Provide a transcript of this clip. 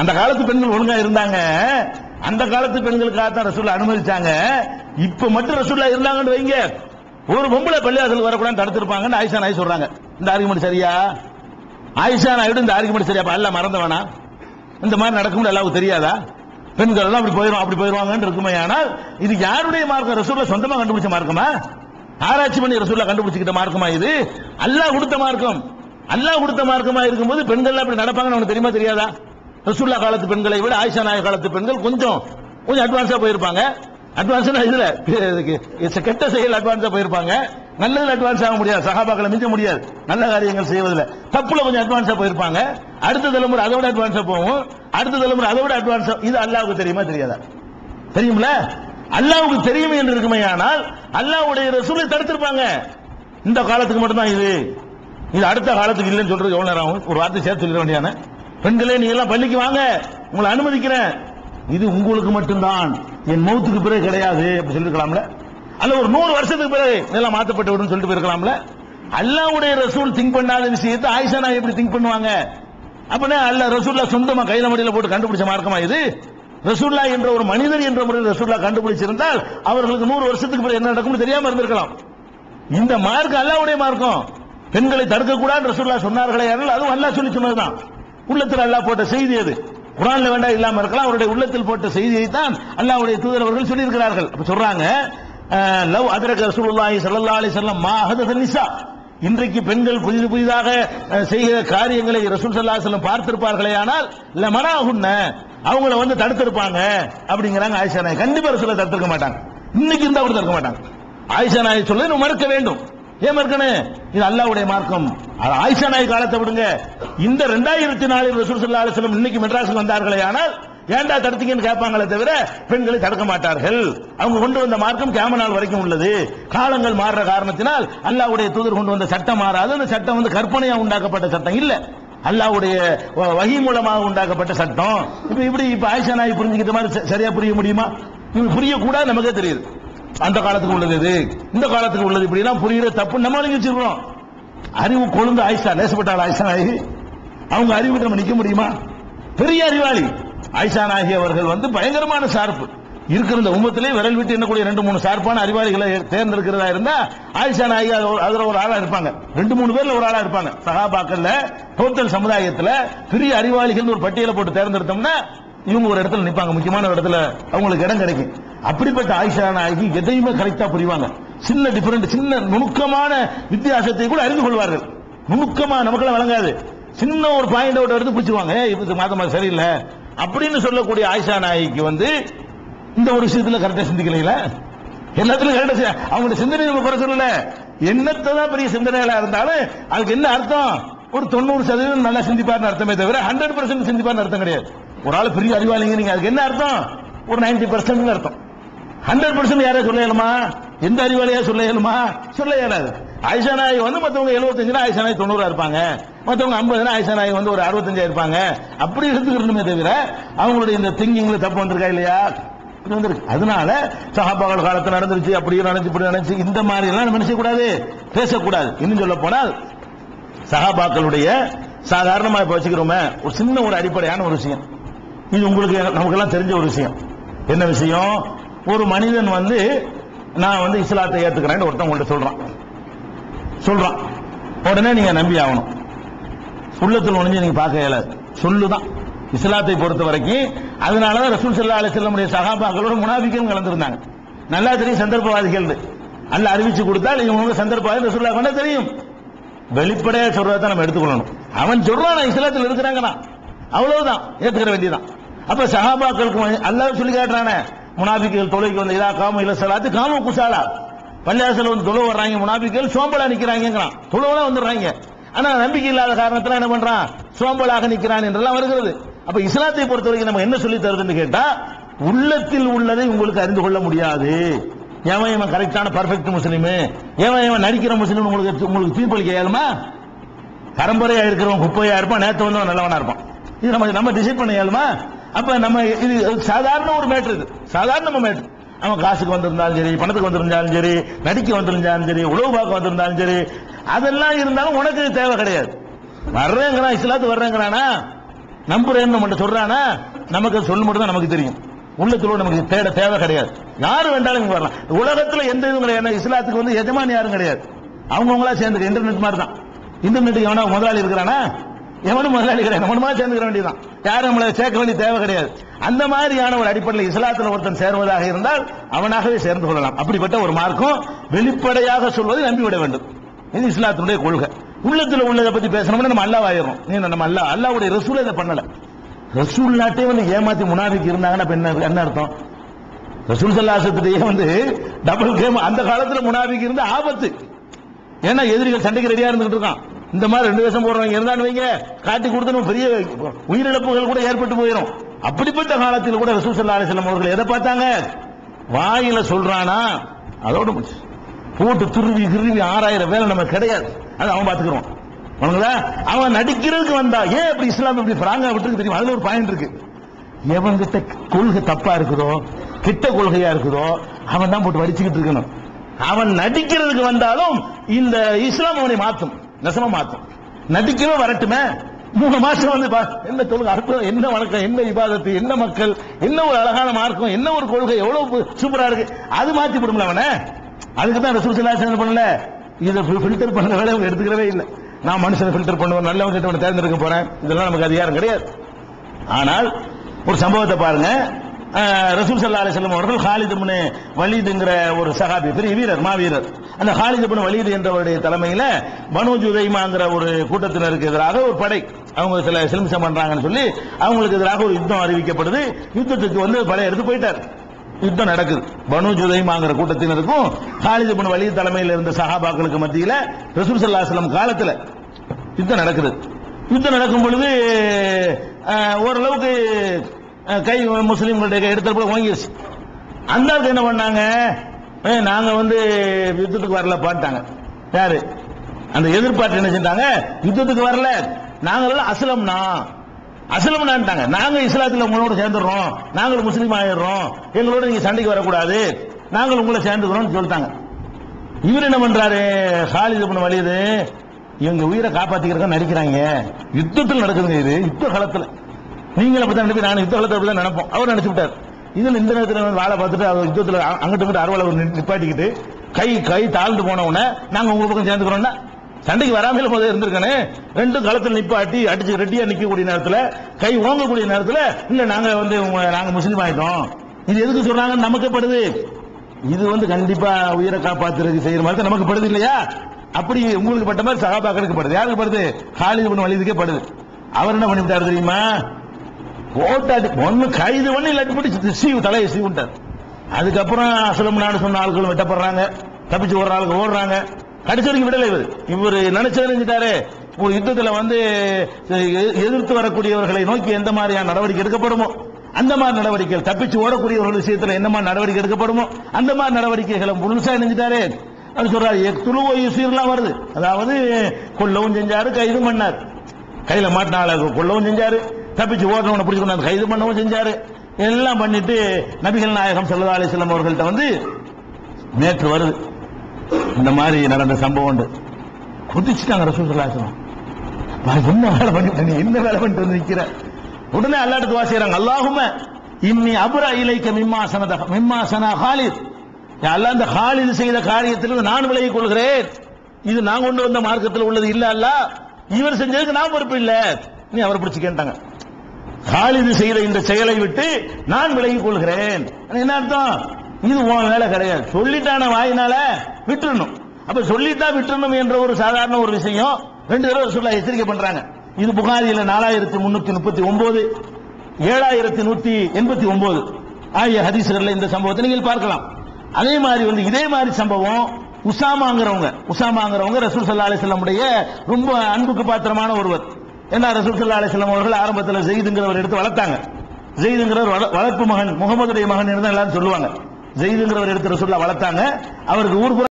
அந்த காலத்து பெண்கள் ஒழுங்கா இருந்தாங்க. அந்த காலத்து பெண்களுக்காக தான் ரசூல்லா அனுமதிச்சாங்க. இப்ப மட்டும் ரசூல்லா இருந்தாங்கன்னு வைங்க. ஒரு பொம்பளை பள்ளியாசல் வரக்கூடாது தடுத்திருப்பாங்கன்னு ஆயிஷா நாய் சொல்றாங்க. இந்த ஆர்குமெண்ட் சரியா? ஆயிஷா நாயுடு இந்த ஆர்குமெண்ட் சரியா? எல்லாம் மறந்த வேணாம். இந்த மாதிரி நடக்கும் எல்லாருக்கும் தெரியாதா? பெண்கள் எல்லாம் அப்படி போயிடும் அப்படி போயிருவாங்கன்னு இருக்குமே. ஆனால் இது யாருடைய மார்க்கம்? ரசூல்லா சொந்தமா கண்டுபிடிச்ச மார்க்கமா? ஆராய்ச்சி பண்ணி ரசூல்லா கண்டுபிடிச்சிக்கிட்ட மார்க்கமா இது? அல்லாஹ் கொடுத்த மார்க்கம். அல்லாஹ் கொடுத்த மார்க்கமா இருக்கும்போது பெண்கள் அப்படி நடப்பாங்கன்னு உனக்கு தெரியுமா தெரியாதா? ரசுல்லா காலத்து பெண்களை விட ஆயிஷா நாய காலத்து பெண்கள் கொஞ்சம் கொஞ்சம் அட்வான்ஸா போயிருப்பாங்க. அட்வான்ஸ் இதுல இதுக்கு கெட்ட செயல் அட்வான்ஸா போயிருப்பாங்க. நல்லதுல அட்வான்ஸ் ஆக முடியாது. சகாபாக்களை மிஞ்ச முடியாது. நல்ல காரியங்கள் செய்வதில் தப்புல கொஞ்சம் அட்வான்ஸா போயிருப்பாங்க. அடுத்த தலைமுறை அதை விட அட்வான்ஸா போகும். அடுத்த தலைமுறை அதை விட அட்வான்ஸா இது அல்லாவுக்கு தெரியுமா தெரியாதா? தெரியும்ல? அல்லாவுக்கு தெரியும் என்று இருக்குமே ஆனால் அல்லாவுடைய ரசூலை தடுத்திருப்பாங்க. இந்த காலத்துக்கு மட்டும்தான் இது. இது அடுத்த காலத்துக்கு இல்லைன்னு சொல்றது எவ்வளவு நேரம் ஆகும்? ஒரு வார்த்தை சேர்த்து சொல்ல வேண்டியான பெண்களே நீ எல்லாம் பள்ளிக்கு வாங்க. உங்களை அனுமதிக்கிறேன். இது உங்களுக்கு மட்டும்தான். என் மௌத்துக்கு பிறகு கிடையாது அப்படி சொல்லிருக்கலாம்ல? அல்ல ஒரு நூறு வருஷத்துக்கு பிறகு இதெல்லாம் மாத்தப்பட்டு விடும் சொல்லிட்டு போயிருக்கலாம்ல? அல்லாவுடைய ரசூல் திங்க் பண்ணாத விஷயத்தை ஆயிஷா நான் எப்படி திங்க் பண்ணுவாங்க? அப்படின்னா அல்ல ரசூல்லா சொந்தமா கையில மடியில போட்டு கண்டுபிடிச்ச மார்க்கமா இது? ரசூல்லா என்ற ஒரு மனிதர் என்ற முறையில் ரசூல்லா கண்டுபிடிச்சிருந்தால் அவர்களுக்கு நூறு வருஷத்துக்கு பிறகு என்ன நடக்கும்னு தெரியாம இருந்திருக்கலாம். இந்த மார்க்கம் அல்லாவுடைய மார்க்கம். பெண்களை தடுக்க கூடாது ரசூல்லா சொன்னார்களே அதுவும் அல்லா சொல்லி சொன்னதுதான். உள்ளத்தில் அல்லாஹ் போட்ட செய்தி அது குரான்ல வேண்டாம் இல்லாம இருக்கலாம். அவருடைய உள்ளத்தில் போட்ட செய்தியை தான் அல்லாஹ்வுடைய தூதர் அவர்கள் சொல்லியிருக்கிறார்கள். அப்ப சொல்றாங்க லவ் அதரக ரசூலுல்லாஹி ஸல்லல்லாஹு அலைஹி வஸல்லம் மா நிசா இன்றைக்கு பெண்கள் புதிது புதிதாக செய்கிற காரியங்களை ரசூல் ஸல்லல்லாஹு அலைஹி வஸல்லம் பார்த்திருப்பார்களே ஆனால் இல்ல மனாகுன்ன அவங்கள வந்து தடுத்திருப்பாங்க அப்படிங்கிறாங்க ஆயிஷா நாய் கண்டிப்பா ரசூலை தடுத்திருக்க மாட்டாங்க. இன்னைக்கு இருந்தா கூட தடுக்க மாட்டாங்க. ஆயிஷா நாய் சொல்ல மறுக்க வேண்டும். ஏன் மறுக்கணும்? இது அல்லாஹ்வுடைய மார்க்கம். ஆயிஷா நாய் காலத்தை விடுங்க. இந்த ரெண்டாயிரத்தி நாலில் ரசூல் ஸல்லல்லாஹு இன்னைக்கு மெட்ராஸுக்கு வந்தார்களே ஆனால் ஏன்டா தடுத்தீங்கன்னு கேட்பாங்களே தவிர பெண்களை தடுக்க மாட்டார்கள். அவங்க கொண்டு வந்த மார்க்கம் கேம நாள் வரைக்கும் உள்ளது. காலங்கள் மாறுற காரணத்தினால் அல்லாவுடைய தூதர் கொண்டு வந்த சட்டம் மாறாது. அந்த சட்டம் வந்து கற்பனையா உண்டாக்கப்பட்ட சட்டம் இல்ல. அல்லாஹ்வுடைய வ- மூலமாக உண்டாக்கப்பட்ட சட்டம். இப்ப இப்படி இப்ப ஆயிஷா நாய் புரிஞ்சுக்கிட்ட மாதிரி ச- சரியா புரிய முடியுமா? இவங்க புரியக்கூடாது நமக்கே தெரியுது. அந்த காலத்துக்கு உள்ளது இது. இந்த காலத்துக்கு உள்ளது இப்படி எல்லாம் புரியுற தப்பு நம்ம வச்சிருக்கிறோம் அறிவு கொழுந்து ஆயிஷா லேசப்பட்டாள் ஆயிஷா நாயகி அவங்க அறிவு நம்ம நிக்க முடியுமா? பெரிய அறிவாளி. ஆயிஷா நாயகி அவர்கள் வந்து பயங்கரமான சார்பு. இருக்கிற இந்த உமத்திலே விரல் விட்டு எண்ணக்கூடிய ரெண்டு மூணு சார்பான அறிவாளிகளை தேர்ந்தெடுக்கிறதா இருந்தா ஆயிஷா நாயகி ஒரு- அதுல ஒரு ஆளா இருப்பாங்க. ரெண்டு மூணு பேர்ல ஒரு ஆளா இருப்பாங்க. சகாபாக்கள்ல டோட்டல் சமுதாயத்துல பெரிய அறிவாளிகள் ஒரு பட்டியலை போட்டு தேர்ந்தெடுத்தோம்னா இவங்க ஒரு இடத்துல நிப்பாங்க. முக்கியமான இடத்துல அவங்களுக்கு இடம் கிடைக்கும். அப்படிப்பட்ட ஆயிஷா நாயகி எதையுமே கரெக்டா புரிவாங்க. சின்ன டிஃபரெண்ட் சின்ன நுணுக்கமான வித்தியாசத்தை கூட அறிந்து கொள்வார்கள். நுணுக்கமா நமக்கெல்லாம் வழங்காது சின்ன ஒரு பாயிண்ட் அவுட் எடுத்து பிடிச்சிருவாங்க ஏய், இது சரியில்லை. அப்படின்னு சொல்லக்கூடிய ஆயிஷா நாயகிக்கு வந்து இந்த ஒரு விஷயத்துல கரெக்டா சிந்திக்கலையில எல்லாத்துலயும் கரெக்டா அவங்களோட சிந்தனை நம்ம குறை சொல்லல. என்னத்தை தான் பெரிய சிந்தனைகளா இருந்தாலும் அதுக்கு என்ன அர்த்தம்? ஒரு தொண்ணூறு சதவீதம் நல்லா சிந்திப்பார்னு அர்த்தமே தவிர ஹண்ட்ரட் பர்சன்ட் சிந்திப்பார்னு அர்த்தம் கிடையாது. ஒரு ஆள் பெரிய அறிவாளிங்க நீங்க அதுக்கு என்ன அர்த்தம்? ஒரு 90% பர்சன்ட் அர்த்தம். ஹண்ட்ரட் பர்சன்ட் யாரா சொல்ல இயலுமா? எந்த அறிவாளியா சொல்ல இயலுமா? சொல்ல இயலாது. ஆயிஷா நாய் வந்து மற்றவங்க எழுபத்தஞ்சுனா ஆயிஷா நாய் தொண்ணூறா இருப்பாங்க. மற்றவங்க ஐம்பதுனா ஆயிஷா நாய் வந்து ஒரு அறுபத்தஞ்சா இருப்பாங்க. அப்படி எடுத்துக்கணுமே தவிர அவங்களுடைய இந்த திங்கிங்ல தப்பு வந்திருக்கா இல்லையா? வந்திருக்கு. அதனால சஹாபாக்கள் காலத்தில் நடந்துருச்சு அப்படி நடந்துச்சு இப்படி நடந்துச்சு. இந்த மாதிரி எல்லாம் நம்ம நினைச்ச கூடாது பேசக்கூடாது. இன்னும் சொல்ல போனால் சஹாபாக்களுடைய சாதாரணமாக இப்போ வச்சுக்கிறோமே ஒரு சின்ன ஒரு அடிப்படையான ஒரு விஷயம். இது உங்களுக்கு நமக்கெல்லாம் தெரிஞ்ச ஒரு விஷயம். என்ன விஷயம்? ஒரு மனிதன் வந்து நான் வந்து இஸ்லாத்தை ஏத்துக்கிறேன் ஒருத்தன் உங்கள்ட்ட சொல்றான். சொல்றான். உடனே நீங்க நம்பி ஆகணும். உள்ளத்தில் ஒளிஞ்சு நீங்க பார்க்க இயலாது. சொல்லுதான். இஸ்லாத்தை பொறுத்த வரைக்கும் அதனாலதான் ரசூல் சல்லா அலி செல்லமுடைய சகாபாக்களோட முனாபிக்கும் கலந்துருந்தாங்க. நல்லா தெரியும் சந்தர்ப்பவாதிகள் அல்ல அறிவிச்சு கொடுத்தால் இவங்க சந்தர்ப்பவாதி ரசூல்லா கொண்டா தெரியும். வெளிப்படையா சொல்றதை நம்ம எடுத்துக்கொள்ளணும். அவன் சொல்றான் இஸ்லாத்தில் இருக்கிறாங்கண்ணா அவ்வளவுதான். ஏத்துக்கிற வேண்டியதான் அப்ப சஹாபாக்களுக்கு அல்லாவே அல்லாஹ் சொல்லி காட்டுறானே முனாபிக்குகள் தொலைக்கு வந்து இதா காம இல்ல சலாத்து காம குசாலா. பள்ளியாசல வந்து தொழு வர்றாங்க முனாபிக்குகள் சோம்பலா நிக்கிறாங்கிறான் தொழுவலா வந்துடுறாங்க. ஆனா நம்பிக்கை இல்லாத காரணத்துல என்ன பண்றான்? சோம்பலாக நிக்கிறான் என்றெல்லாம் வருகிறது. அப்ப இஸ்லாத்தை பொறுத்த வரைக்கும் நம்ம என்ன சொல்லி தருதுன்னு கேட்டா உள்ளத்தில் உள்ளதை உங்களுக்கு அறிந்து கொள்ள முடியாது. ஏவன் இவன் கரெக்டான பர்ஃபெக்ட் முஸ்லீம்? ஏவன் இவன் நடிக்கிற முஸ்லீம் உங்களுக்கு உங்களுக்கு தீர்ப்பளிக்க இயலுமா? பரம்பரையா இருக்கிறவன் குப்பையா இருப்பான் நேத்து வந்தவன் நல்லவனா இருப்பான். இது நம்ம நம்ம டிசைட் பண்ண ஏழுமா அப்ப நம்ம இது சாதாரண ஒரு மேட்ரு இது. சாதாரண மேட்ரு அவன் காசுக்கு வந்திருந்தாலும் சரி பணத்துக்கு வந்திருந்தாலும் சரி நடிக்க வந்திருந்தாலும் சரி உழவு பார்க்க வந்திருந்தாலும் சரி அதெல்லாம் இருந்தாலும் உனக்கு தேவை கிடையாது. வர்றேங்கிறான் இஸ்லாத்து வர்றேங்கிறானா? நம்புறேன்னு மட்டும் சொல்றானா? நமக்கு சொல்ல மட்டும் தான் நமக்கு தெரியும். உள்ளத்துல நமக்கு தேட தேவை கிடையாது. யாரு வேண்டாலும் இங்க வரலாம். உலகத்துல எந்த இதுவும் கிடையாது. இஸ்லாத்துக்கு வந்து எஜமானி யாரும் கிடையாது. அவங்கவுங்களா சேர்ந்து இன்டர்நெட் மாதிரி தான் இன்டர்நெட்டுக்கு எவனா முதலாளி இருக்கிறானா? எவனும் முதலாளி கிடையாது நம்மளுமா சேர்ந்துக்கிற வேண்டியதான் யாரும் நம்மளை சேர்க்க வேண்டிய தேவை கிடையாது. அந்த மாதிரியான ஒரு அடிப்படையில் இஸ்லாத்தில் ஒருத்தன் சேர்வதாக இருந்தால் அவனாகவே சேர்ந்து கொள்ளலாம். அப்படிப்பட்ட ஒரு மார்க்கம் வெளிப்படையாக சொல்வதை நம்பிவிட வேண்டும். இது இஸ்லாத்தினுடைய கொள்கை. உள்ளத்துல உள்ளதை பத்தி பேசணும்னா நம்ம அல்லாஹ் ஆயிரும். நீ நம்ம அல்லாஹ் அல்லாவுடைய ரசூல இதை பண்ணல. ரசூல் நாட்டே வந்து ஏமாத்தி முனாபிக்கு இருந்தாங்கன்னா என்ன என்ன அர்த்தம்? ரசூல் சல்லாசத்திலேயே வந்து டபுள் கேம் அந்த காலத்துல முனாபிக்கு இருந்த ஆபத்து. ஏன்னா எதிரிகள் சண்டைக்கு ரெடியா இருந்துகிட்டு இருக்கான். இந்த மாதிரி ரெண்டு வருஷம் போடுறவங்க இருந்தான்னு வைங்க. காட்டி கொடுத்து பெரிய உயிரிழப்புகள் கூட ஏற்பட்டு போயிடும் அப்படிப்பட்ட காலத்தில் கூட ரசூல் சல்லா அலிஸ்லாம் அவர்கள் எதை பார்த்தாங்க? வாயில சொல்றானா அதோட முடிச்சு. போட்டு துருவி கிருவி ஆறாயிரம் வேலை நம்ம கிடையாது. அது அவன் பாத்துக்கிறோம் அவன் நடிக்கிறதுக்கு வந்தா. ஏன் இப்படி இஸ்லாம் இப்படி பிராங்க விட்டுருக்கு தெரியும்? அதுல ஒரு பாயிண்ட் இருக்கு. எவன்கிட்ட கொள்கை தப்பா இருக்குதோ கிட்ட கொள்கையா இருக்குதோ அவன் தான் போட்டு வடிச்சுக்கிட்டு இருக்கணும். அவன் நடிக்கிறதுக்கு வந்தாலும் இந்த இஸ்லாம் அவனை மாத்தும். நெசமா மாத்தும். நடிக்கவே வரட்டுமே? மூணு மாசம் வந்து என்ன சொல்லுங்க அற்புதம் என்ன வணக்கம் என்ன விவாதத்து என்ன மக்கள் என்ன ஒரு அழகான மார்க்கம் என்ன ஒரு கொள்கை எவ்வளவு சூப்பரா இருக்கு. அது மாத்தி விடும்ல அவனை? அதுக்கு தான் ரசூல் ஸல்லல்லாஹு பண்ணல. இதை ஃபில்டர் பண்ண வேலை அவங்க எடுத்துக்கிறவே இல்லை. நான் மனுஷனை ஃபில்டர் பண்ணுவேன் நல்லவங்க கிட்ட தேர்ந்தெடுக்க போறேன். இதெல்லாம் நமக்கு அதிகாரம் கிடையாது. ஆனால் ஒரு சம்பவத்தை பாருங்க. ரசூல் சல்லா அலிஸ்லாம் அவர்கள் ஹாலித் இப்னு வலீதுங்கிற ஒரு சகாபி பெரிய வீரர் மாவீரர். அந்த ஹாலித் வலிது வலீது என்றவருடைய தலைமையில் பனு ஜுதைமாங்கிற ஒரு கூட்டத்தினருக்கு எதிராக ஒரு படை அவங்க சில சிலிம்சம் பண்றாங்கன்னு சொல்லி அவங்களுக்கு எதிராக ஒரு யுத்தம் அறிவிக்கப்படுது. யுத்தத்துக்கு வந்து படை எடுத்து போயிட்டார். யுத்தம் நடக்குது. பனு ஜுதைமாங்கிற கூட்டத்தினருக்கும் ஹாலித் இப்னு வலீத் தலைமையில் இருந்த சஹாபாக்களுக்கு மத்தியில் ரசூல் சல்லா அலிஸ்லாம் காலத்தில் யுத்தம் நடக்குது. யுத்தம் நடக்கும் பொழுது ஓரளவுக்கு கை முஸ்லீம்களுடைய கை எடுத்த போல வாங்கிடுச்சு அந்த ஆளுக்கு என்ன பண்ணாங்க? நாங்க வந்து யுத்தத்துக்கு வரல பாட்டாங்க. யாரு? அந்த எதிர்பார்த்து என்ன செஞ்சாங்க? யுத்தத்துக்கு வரல. நாங்களெல்லாம் அசலம்னா அசலம்னாட்டாங்க நாங்க இஸ்லாத்துல உங்களோட சேர்ந்துடுறோம். நாங்களும் முஸ்லீம் ஆயிடுறோம். எங்களோட நீங்க சண்டைக்கு வரக்கூடாது. நாங்கள் உங்களை சேர்ந்துக்கிறோம்னு சொல்லிட்டாங்க. இவர் என்ன பண்றாரு? ஹாலித் பண்ண வலிது இவங்க உயிரை காப்பாத்திக்கிறக்க நடிக்கிறாங்க. யுத்தத்தில் நடக்குதுங்க இது. யுத்த காலத்துல. நீங்களும் அப்படித்தான் நினைப்பீங்க. நான் யுத்த காலத்தை அப்படிதான் நினைப்போம். அவர் நினைச்சு விட்டார் இதில் இந்த நேரத்தில் வேலை வாழை பார்த்துட்டு அவர் யுத்தத்தில் அங்கிட்டு மட்டும் அறுவலை நிப்பாட்டிக்கிட்டு கை கை தாழ்ந்து போன உடனே நாங்க உங்க பக்கம் சேர்ந்துக்கிறோம்னா சண்டைக்கு வராமல் முதல்ல இருந்திருக்கானே. ரெண்டு களத்தில் நிப்பாட்டி அடிச்சு ரெட்டியா நிற்கக்கூடிய நேரத்தில் கை ஓங்கக்கூடிய நேரத்தில் இல்லை நாங்கள் வந்து நாங்கள் நாங்க முஸ்லீம் ஆயிட்டோம். இது எதுக்கு சொல்கிறாங்கன்னு நமக்கு படுது. இது வந்து கண்டிப்பா உயிரை காப்பாத்துறதுக்கு செய்யற மாதிரி தான் நமக்கு படுது இல்லையா? அப்படி உங்களுக்கு பட்ட மாதிரி சகாபாக்களுக்கு படுது. யாருக்கு படுது? காலிது பண்ண வலிதுக்கே படுது. அவர் என்ன பண்ணிவிட்டாரு தெரியுமா? போட்டாடி ஒன்னு கைது பண்ணி இல்லாட்டி போட்டு சீவு தலையை சீவுட்டார். அதுக்கப்புறம் அசலம் நாடு சொன்ன ஆட்கள் வெட்டப்படுறாங்க. தப்பிச்சு ஓடுற ஆளுக்கு ஓடுறாங்க. கடைசி வரைக்கும் விடலை இவர். இவர் நினைச்சு தெரிஞ்சுட்டாரு ஒரு யுத்தத்தில் வந்து எதிர்த்து வரக்கூடியவர்களை நோக்கி எந்த மாதிரியான நடவடிக்கை எடுக்கப்படுமோ அந்த மாதிரி நடவடிக்கைகள் தப்பிச்சு ஓடக்கூடியவர்கள் விஷயத்தில் என்ன மாதிரி நடவடிக்கை எடுக்கப்படுமோ அந்த மாதிரி நடவடிக்கைகளை முழுசா நினைஞ்சிட்டாரு அது சொல்றாரு துளுவ யூசியர்லாம் வருது. அதாவது கொல்லவும் செஞ்சாரு கைதும் பண்ணார். கையில மாட்டினால கொல்லவும் செஞ்சாரு. தப்பிச்சு ஓடுறவனை பிடிச்சு கொண்டாந்து கைது பண்ணவும் செஞ்சாரு. எல்லாம் பண்ணிட்டு நபிகள் நாயகம் சல்லா அலிஸ்லாம் அவர்கள்ட்ட வந்து நேற்று வருது. இந்த மாதிரி நடந்த சம்பவம் உண்டு. குதிச்சுட்டாங்க ரசூல் சல்லா நான் என்ன வேலை பண்ணிட்டு நீ என்ன வேலை பண்ணிட்டு வந்து நிக்கிற? உடனே அல்லாட்டு துவா செய்யறாங்க அல்லாஹும இன்னி அபுரா இலைக்க மிம்மாசனத மிம்மாசனா ஹாலித். அல்ல அந்த இந்த ஹாலித் செய்த காரியத்தில் நான் விலகிக் கொள்கிறேன். இது நான் கொண்டு வந்த மார்க்கத்தில் உள்ளது இல்ல அல்ல இவர் செஞ்சதுக்கு நான் பொறுப்பு இல்ல. நீ அவரை பிடிச்சு காலிது செய்த இந்த செயலை விட்டு நான் விலகிக் கொள்கிறேன். என்ன அர்த்தம்? இது உன் வேலை கிடையாது. சொல்லிட்டான வாயினால விட்டுறணும். அப்ப சொல்லிட்டா விட்டுறணும் என்ற ஒரு சாதாரண ஒரு விஷயம் ரெண்டு தடவை சொல்ல எச்சரிக்கை பண்றாங்க. இது புகாரியில நாலாயிரத்தி முன்னூத்தி முப்பத்தி ஒன்பது ஏழாயிரத்தி நூத்தி எண்பத்தி ஒன்பது. ஆகிய ஹதீஸ்கள்ல இந்த சம்பவத்தை நீங்கள் பார்க்கலாம். அதே மாதிரி வந்து இதே மாதிரி சம்பவம் உசாமாங்கிறவங்க உசாமாங்கிறவங்க ரசூல் சல்லா அலிஸ்லமுடைய ரொம்ப அன்புக்கு பாத்திரமான ஒருவர். என்ன ரசூல் அலிஸ்லாம் அவர்கள் ஆரம்பத்தில் ஜெயிதுங்கிறவர் எடுத்து வளர்த்தாங்க. ஜெயிதுங்கிறவர் வளர்ப்பு மகன் முகமதுடைய மகன் இருந்தால் எல்லாரும் சொல்லுவாங்க. ஜெயிதுங்கிறவர் எடுத்து ரசூல்லா வளர்த்தாங்க. அவருக்கு ஊர்